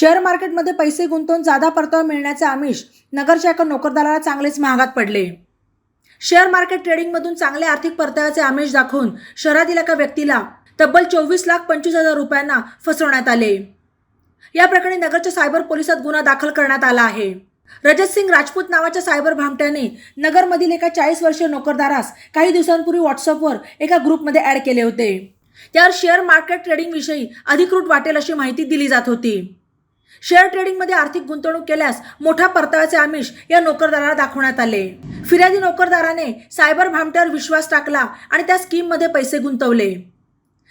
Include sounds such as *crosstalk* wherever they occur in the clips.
Share मार्केटमध्ये पैसे गुंतवून जादा परतावा मिळण्याचे आमिष नगरच्या एका नोकरदाराला चांगलेच महागात पडले. शेअर मार्केट ट्रेडिंगमधून चांगले आर्थिक परताव्याचे आमिष दाखवून शहरातील एका व्यक्तीला तब्बल चोवीस लाख पंचवीस हजार रुपयांना फसवण्यात आले. या प्रकरणी नगरच्या सायबर पोलिसात गुन्हा दाखल करण्यात आला आहे. रजत सिंग राजपूत नावाच्या सायबर भामट्याने नगरमधील एका चाळीस वर्षीय नोकरदारास काही दिवसांपूर्वी व्हॉट्सअपवर एका ग्रुपमध्ये ॲड केले होते. त्यावर शेअर मार्केट ट्रेडिंगविषयी अधिकृत वाटेल अशी माहिती दिली जात होती. शेअर ट्रेडिंगमध्ये आर्थिक गुंतवणूक केल्यास मोठ्या परताव्याचे आमिष या नोकरदाराला दाखवण्यात आले. फिर्यादी नोकरदाराने सायबर भामट्यावर विश्वास टाकला आणि त्या स्कीममध्ये पैसे गुंतवले.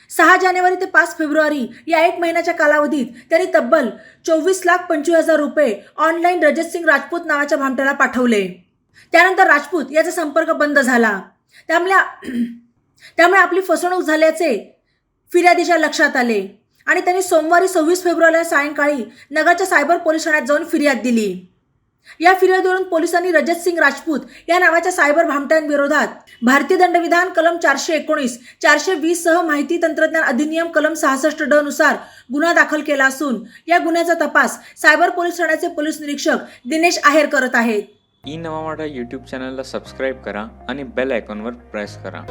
सहा जानेवारी ते पाच फेब्रुवारी या एक महिन्याच्या कालावधीत त्यांनी तब्बल चोवीस लाख पंचवीस हजार रुपये ऑनलाईन रजत सिंग राजपूत नावाच्या भामट्याला पाठवले. त्यानंतर राजपूत याचा संपर्क बंद झाला. त्यामुळे *clears throat* त्यामुळे आपली फसवणूक झाल्याचे फिर्यादीच्या लक्षात आले. आणि त्यांनी सोमवारी सव्वीस फेब्रुवारीला सायंकाळी नगरच्या सायबर पोलीस ठाण्यात जाऊन फिर्याद दिली. या फिर्यादीवरून पोलिसांनी रजत सिंग राजपूत या नावाच्या सायबर भामट्यांविरोधात भारतीय दंडविधान कलम चारशे एकोणीस चारशे वीस सह माहिती तंत्रज्ञान अधिनियम कलम सहासष्ट ड नुसार गुन्हा दाखल केला असून या गुन्ह्याचा तपास सायबर पोलीस ठाण्याचे पोलीस निरीक्षक दिनेश आहेर करत आहेत. ई नवा मराठा यूट्यूब चॅनलला सबस्क्राईब करा आणि बेल आयकॉनवर प्रेस करा.